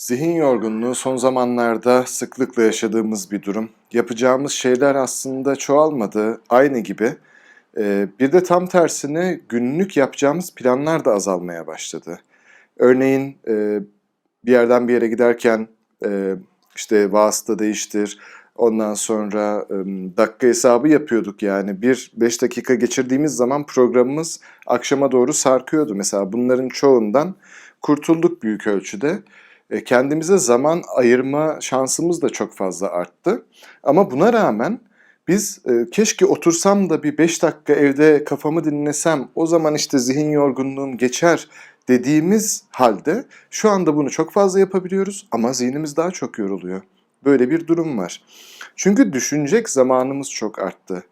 Zihin yorgunluğu son zamanlarda sıklıkla yaşadığımız bir durum. Yapacağımız şeyler aslında çoğalmadı, aynı gibi. Ee, bir de tam tersine günlük yapacağımız planlar da azalmaya başladı. Örneğin e, bir yerden bir yere giderken e, işte vasıta değiştir, ondan sonra dakika hesabı yapıyorduk yani. Bir beş dakika geçirdiğimiz zaman programımız akşama doğru sarkıyordu. Mesela bunların çoğundan kurtulduk büyük ölçüde. E, kendimize zaman ayırma şansımız da çok fazla arttı. Ama buna rağmen biz e, keşke otursam da bir 5 dakika evde kafamı dinlesem, o zaman işte zihin yorgunluğum geçer dediğimiz halde şu anda bunu çok fazla yapabiliyoruz ama zihnimiz daha çok yoruluyor. Böyle bir durum var. Çünkü düşünecek zamanımız çok arttı.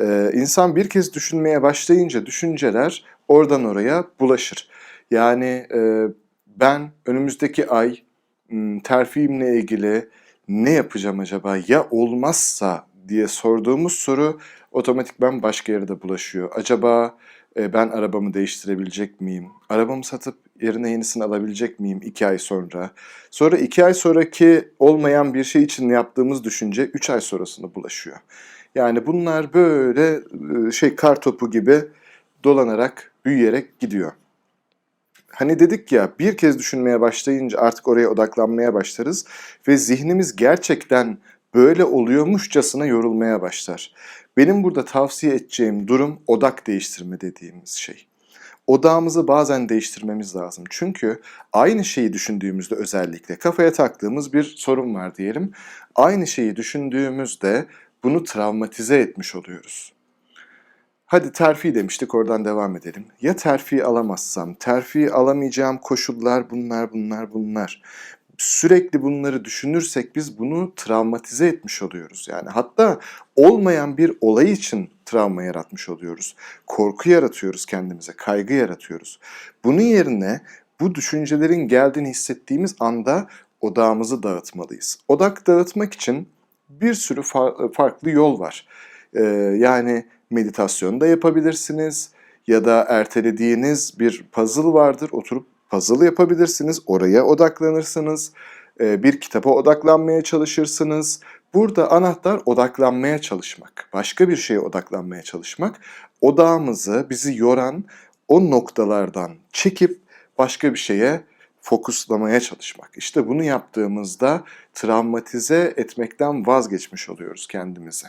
Ee, insan bir kez düşünmeye başlayınca düşünceler oradan oraya bulaşır. Yani e, ben önümüzdeki ay terfimle ilgili ne yapacağım acaba ya olmazsa diye sorduğumuz soru otomatikman başka yerde bulaşıyor. Acaba e, ben arabamı değiştirebilecek miyim? Arabamı satıp yerine yenisini alabilecek miyim iki ay sonra? Sonra iki ay sonraki olmayan bir şey için yaptığımız düşünce üç ay sonrasında bulaşıyor. Yani bunlar böyle şey kar topu gibi dolanarak, büyüyerek gidiyor. Hani dedik ya bir kez düşünmeye başlayınca artık oraya odaklanmaya başlarız ve zihnimiz gerçekten böyle oluyormuşçasına yorulmaya başlar. Benim burada tavsiye edeceğim durum odak değiştirme dediğimiz şey. Odağımızı bazen değiştirmemiz lazım. Çünkü aynı şeyi düşündüğümüzde özellikle kafaya taktığımız bir sorun var diyelim. Aynı şeyi düşündüğümüzde bunu travmatize etmiş oluyoruz. Hadi terfi demiştik oradan devam edelim. Ya terfi alamazsam, terfi alamayacağım koşullar bunlar bunlar bunlar. Sürekli bunları düşünürsek biz bunu travmatize etmiş oluyoruz. Yani hatta olmayan bir olay için travma yaratmış oluyoruz. Korku yaratıyoruz kendimize, kaygı yaratıyoruz. Bunun yerine bu düşüncelerin geldiğini hissettiğimiz anda odağımızı dağıtmalıyız. Odak dağıtmak için bir sürü fa- farklı yol var. Ee, yani meditasyon da yapabilirsiniz ya da ertelediğiniz bir puzzle vardır oturup puzzle yapabilirsiniz oraya odaklanırsınız bir kitaba odaklanmaya çalışırsınız burada anahtar odaklanmaya çalışmak başka bir şeye odaklanmaya çalışmak odağımızı bizi yoran o noktalardan çekip başka bir şeye fokuslamaya çalışmak. İşte bunu yaptığımızda travmatize etmekten vazgeçmiş oluyoruz kendimizi.